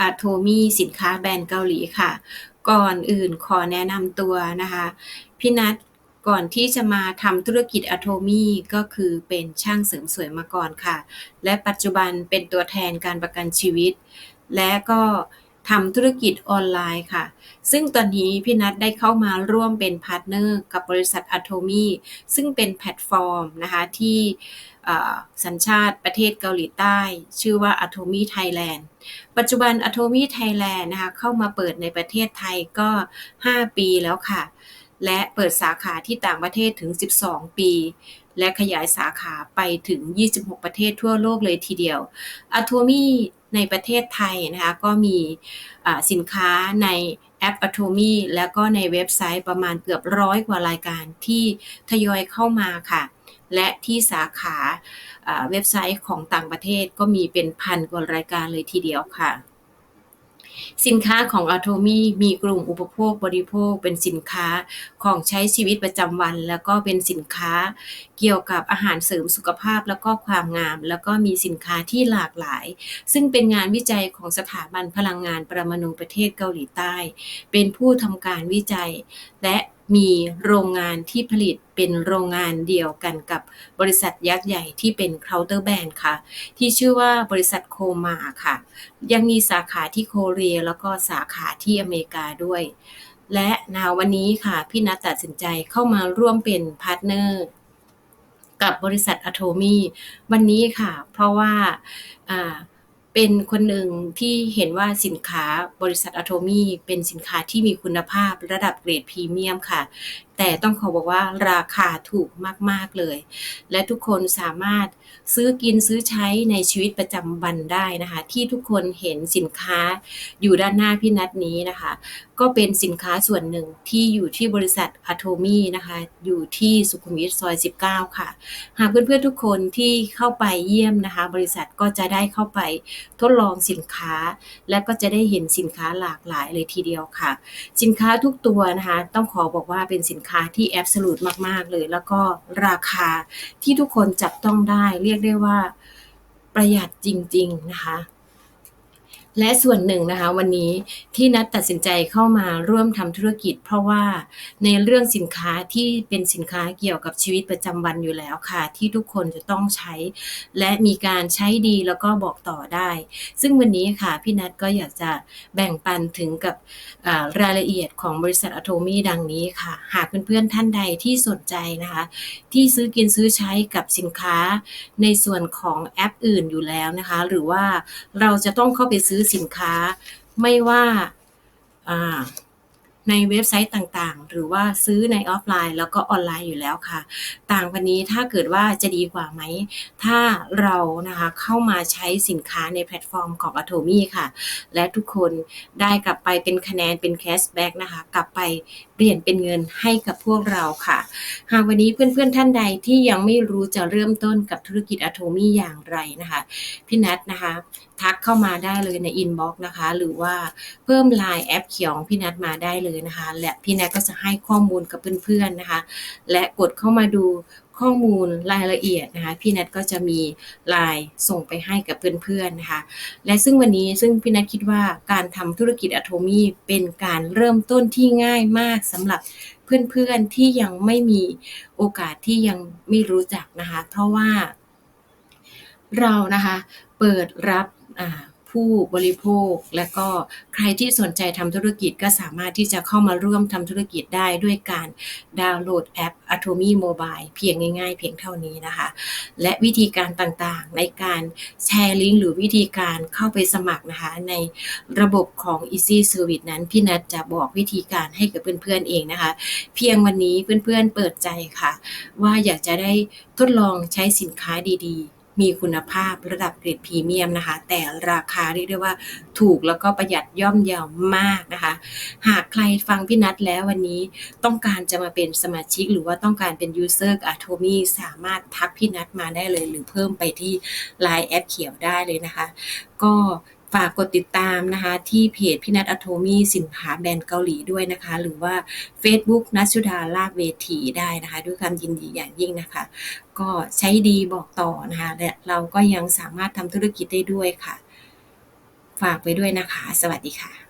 อาโทมีสินค้าแบรนด์เกาหลีค่ะ ก่อนอื่นขอแนะนำตัวนะคะพี่นัทก่อนที่จะมาทำธุรกิจอะโทมีก็คือเป็นช่างเสริมสวยมาก่อนค่ะ และปัจจุบันเป็นตัวแทนการประกันชีวิต และก็ ทำธุรกิจออนไลน์ค่ะ ซึ่งตอนนี้พี่นัทได้เข้ามาร่วมเป็นพาร์ทเนอร์กับบริษัทอะโทมีซึ่งเป็นแพลตฟอร์มนะคะที่สัญชาติประเทศเกาหลีใต้ ชื่อว่า Atomy Thailand ปัจจุบัน Atomy Thailand นะคะเข้ามาเปิดในประเทศไทยก็ 5 ปีแล้วค่ะ และเปิดสาขาที่ต่างประเทศถึง 12 ปี และขยายสาขาไปถึง 26 ประเทศทั่วโลกเลยทีเดียว Atomy ในประเทศไทยนะคะก็มีสินค้าในแอป Atomy แล้วก็ในเว็บไซต์ประมาณเกือบร้อยกว่ารายการที่ทยอยเข้ามาค่ะ และที่สาขาเว็บไซต์ของต่างประเทศก็มีเป็นพันกว่ารายการเลยทีเดียวค่ะ สินค้าของอาโทมีมีกลุ่มอุปโภคบริโภค เป็นสินค้าของใช้ชีวิตประจำวัน แล้วก็เป็นสินค้าเกี่ยวกับอาหารเสริมสุขภาพแล้วก็ความงาม แล้วก็มีสินค้าที่หลากหลาย ซึ่งเป็นงานวิจัยของสถาบันพลังงานปรมาณูประเทศเกาหลีใต้ เป็นผู้ทำการวิจัยและ มีโรงงานที่ผลิตเป็นโรงงานเดียวกันกับบริษัทยักษ์ใหญ่ที่เป็นเคาน์เตอร์แบรนด์ค่ะ ที่ชื่อว่าบริษัทโคมาค่ะ ยังมีสาขาที่โคเรียแล้วก็สาขาที่อเมริกาด้วย และนาวันนี้ค่ะ พี่นัทตัดสินใจเข้ามาร่วมเป็นพาร์ทเนอร์กับบริษัทอะโทมีวันนี้ค่ะ เพราะว่า เป็นคนหนึ่งที่เห็นว่าสินค้าบริษัทอะโทมีเป็นสินค้าที่มีคุณภาพระดับเกรดพรีเมียมค่ะ แต่ต้องขอบอกว่าราคาถูกมาก ๆ เลย และทุกคนสามารถซื้อกินซื้อใช้ในชีวิตประจำวันได้นะคะ ที่ทุกคนเห็นสินค้าอยู่ด้านหน้าพี่นัดนี้นะคะ ก็เป็นสินค้าส่วนหนึ่งที่อยู่ที่บริษัทอะโทมี่นะคะ อยู่ที่สุขุมวิทซอย 19 ค่ะ หากเพื่อนๆทุกคนที่เข้าไปเยี่ยมนะคะ บริษัทก็จะได้เข้าไปทดลองสินค้า และก็จะได้เห็นสินค้าหลากหลายเลยทีเดียวค่ะ สินค้าทุกตัวนะคะ ต้องขอบอกว่าเป็นสินค้าที่แอบสูตรมาก ๆ เลย แล้วก็ราคาที่ทุกคนจับต้องได้ เรียกได้ว่าประหยัดจริง ๆ นะคะ และส่วนหนึ่งนะคะวันนี้ที่นัดตัดสินใจเข้ามาร่วมทำธุรกิจ เพราะว่าในเรื่องสินค้าที่เป็นสินค้าเกี่ยวกับชีวิตประจำวันอยู่แล้วค่ะ ที่ทุกคนจะต้องใช้ และมีการใช้ดีแล้วก็บอกต่อได้ ซึ่งวันนี้ค่ะพี่นัดก็อยากจะแบ่งปันถึงกับรายละเอียดของบริษัทอะโทมี่ดังนี้ค่ะ หากเพื่อนๆท่านใดที่สนใจนะคะ ที่ซื้อกินซื้อใช้กับสินค้าในส่วนของแอปอื่นอยู่แล้วนะคะ หรือว่าเราจะต้องเข้าไปซื้อสินค้า ไม่ว่า ในเว็บไซต์ต่างๆ หรือว่าซื้อในออฟไลน์ แล้วก็ออนไลน์อยู่แล้วค่ะ ต่างกันนี้ถ้าเกิดว่าจะดีกว่าไหม ถ้าเรานะคะเข้ามาใช้สินค้าในแพลตฟอร์มของ a t o m y ค่ะ และทุกคนได้กลับไปเป็นคะแนนเป็นแคชแบ็กนะคะ กลับไปเปลี่ยนเป็นเงินให้กับพวกเราค่ะ หากวันนี้เพื่อนๆท่านใดที่ยังไม่รู้จะเริ่มต้นกับธุรกิจ a t o m y อย่างไรนะคะ พี่นัทนะคะทักเข้ามาได้เลยในอินบ็อกซ์นะคะ หรือว่าเพิ่มไลน์แอปเขียวของพี่นัทมาได้เลยนะคะ และพี่แนทก็จะให้ข้อมูลกับเพื่อนๆนะคะ และกดเข้ามาดูข้อมูลรายละเอียดนะคะพี่แนทก็จะมีไลน์ส่งไปให้กับเพื่อนๆนะคะ และซึ่งวันนี้ซึ่งพี่แนทคิดว่าการทำธุรกิจอะโทมีเป็นการเริ่มต้นที่ง่ายมากสำหรับเพื่อนๆที่ยังไม่มีโอกาสที่ยังไม่รู้จักนะคะ เพราะว่าเรานะคะเปิดรับ ผู้บริโภค และก็ใครที่สนใจทำธุรกิจก็สามารถที่จะเข้ามาร่วมทำธุรกิจได้ด้วยการดาวน์โหลดแอป Atomy Mobile เพียงง่าย ๆ เพียงเท่านี้นะคะ และวิธีการต่างๆ ในการแชร์ลิงก์หรือวิธีการเข้าไปสมัครนะคะในระบบของ Easy Service นั้นพี่นัทจะบอกวิธีการให้กับเพื่อนๆเองนะคะ เพียงวันนี้เพื่อนๆเปิดใจค่ะ ว่าอยากจะได้ทดลองใช้สินค้าดีๆ มีคุณภาพระดับเกรดพรีเมียมนะคะ แต่ราคาเรียกได้ว่าถูกแล้วก็ประหยัดย่อมเยาวมากนะคะ หากใครฟังพี่นัทแล้ววันนี้ต้องการจะมาเป็นสมาชิก หรือว่าต้องการเป็นยูเซอร์อาโทมีสามารถทักพี่นัทมาได้เลย หรือเพิ่มไปที่ Line แอปเขียวได้เลยนะคะ ก็ ฝากกดติดตามนะคะ ที่เพจพี่นัทอะโทมีสินค้าแบรนด์เกาหลีด้วยนะคะ หรือว่า Facebook นัชุดาลาบเวทีได้นะคะ ด้วยความยินดีอย่างยิ่งนะคะ ก็ใช้ดีบอกต่อนะคะและเราก็ยังสามารถทำธุรกิจได้ด้วยค่ะ ฝากไปด้วยนะคะ สวัสดีค่ะ